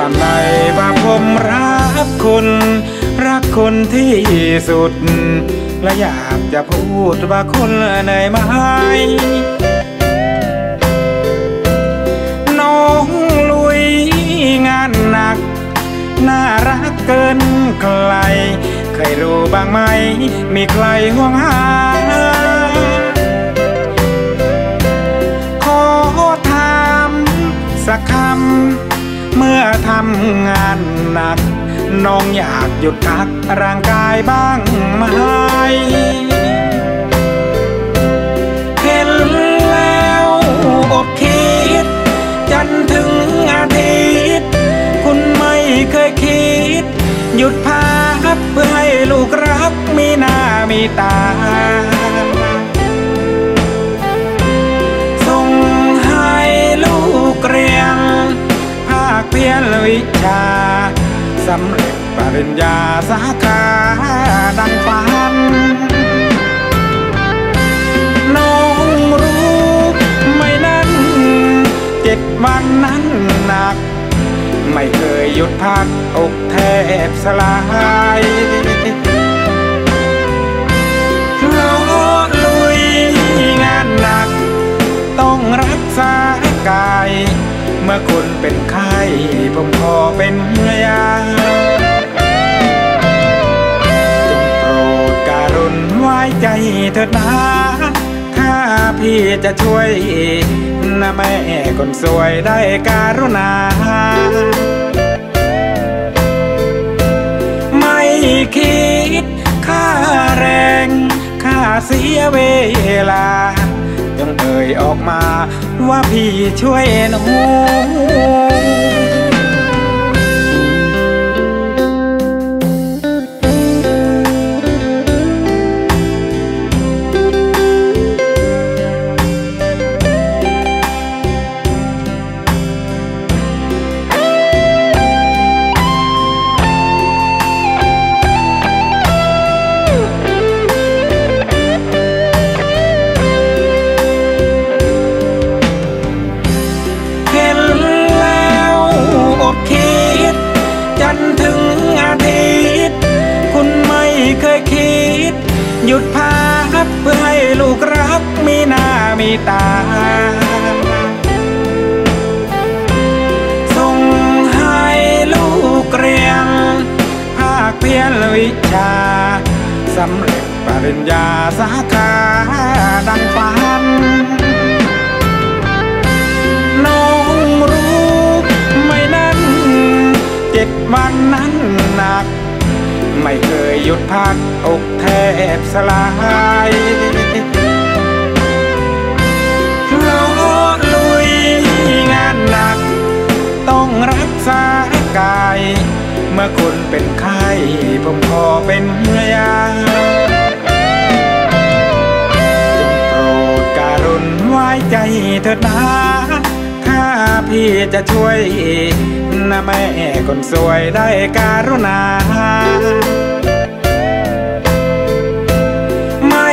ความในว่าผมรักคุณ รักคนที่สุด และอยากจะพูดว่าคุณเหนื่อยไหมน้องลุยงานหนัก น่ารักเกินใคร เคยรู้บ้างไหม มีใครห่วงหาขอถามสักคำ เมื่อทำงานหนัก น้องอยากหยุดพักร่างกายบ้างไหมเห็นแล้วอดคิด จันถึงอาทิตย์ คุณไม่เคยคิด หยุดพักเพื่อให้ลูกรักมีหน้ามีตา สำเร็จปริญญาสาขาดังฝัน น้องรู้ไม่นั้น เจ็ดวันนั้นหนัก ไม่เคยหยุดพักอกแทบสลายเราะลุยงานหนัก ต้องรักษากาย มื่อคุณเป็นไข้ผมขอเป็นยาจงโปรดการุณไว้ใจเถิดนะถ้าพี่จะช่วยนะแม่คนสวยได้การุณา ไม่คิดค่าแรงค่าเสียเวลาจงเอ่ยออกมาว่าพี่ช่วยหนู ดพักเพื่อให้ลูกรักมีหน้ามีตา ส่งให้ลูกเรียน ภาคเพียรวิชาสำเร็จปริญญาสาขา ไม่เคยหยุดพักอกแทบสลายเราลุยงานหนัก ต้องรักษากาย เมื่อคุณเป็นไข้ผมขอเป็นยาจงโปรดการุณไว้ใจเถิดนะถ้า พี่จะช่วยนะแม่คนสวยได้การุณา ไม่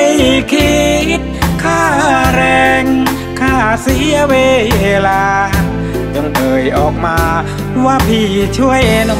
คิดค่าแรงค่าเสียเวลาจงเอ่ยออกมาว่าพี่ช่วยหนู